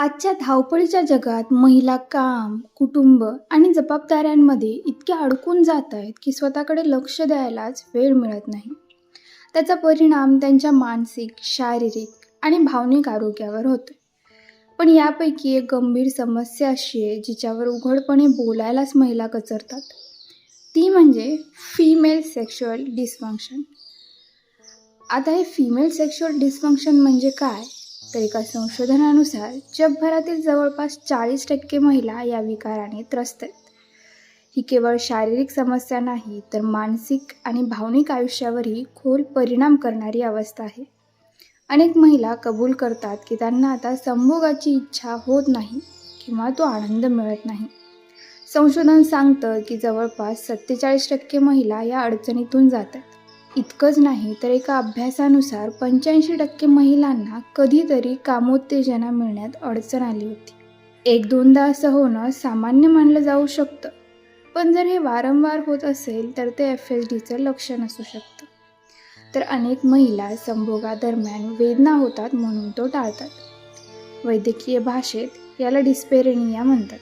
आजच्या धावपळीच्या जगात महिला काम, कुटुंब आणि जबाबदाऱ्यांमध्ये इतक्या अडकून जात आहेत की स्वतःकडे लक्ष द्यायलाच वेळ मिळत नाही. त्याचा परिणाम त्यांच्या मानसिक, शारीरिक आणि भावनिक आरोग्यावर होतो पण यापैकी एक गंभीर समस्या अशी आहे जिच्यावर उघडपणे बोलायलाच महिला कचरतात. ती म्हणजे फिमेल सेक्शुअल डिस्फंक्शन. आता हे फिमेल सेक्शुअल डिस्फंक्शन म्हणजे काय? तर एका संशोधनानुसार जगभरातील जवळपास चाळीस टक्के महिला या विकाराने त्रस्त आहेत. ही केवळ शारीरिक समस्या नाही तर मानसिक आणि भावनिक आयुष्यावरही खोल परिणाम करणारी अवस्था आहे. अनेक महिला कबूल करतात की त्यांना आता संभोगाची इच्छा होत नाही किंवा तो आनंद मिळत नाही. संशोधन सांगतं की जवळपास सत्तेचाळीस टक्के महिला या अडचणीतून जातात. इतकंच नाही तर एका अभ्यासानुसार पंच्याऐंशी टक्के महिलांना कधीतरी कामोत्तेजना मिळण्यात अडचण आली होती. एक-दोनदा असं होणं सामान्य मानलं जाऊ शकतं. पण जर हे वारंवार होत असेल तर ते एफ एच डीचं लक्षण असू शकतं. तर अनेक महिला संभोगादरम्यान वेदना होतात म्हणून तो टाळतात. वैद्यकीय भाषेत याला डिस्पेरेनिया म्हणतात.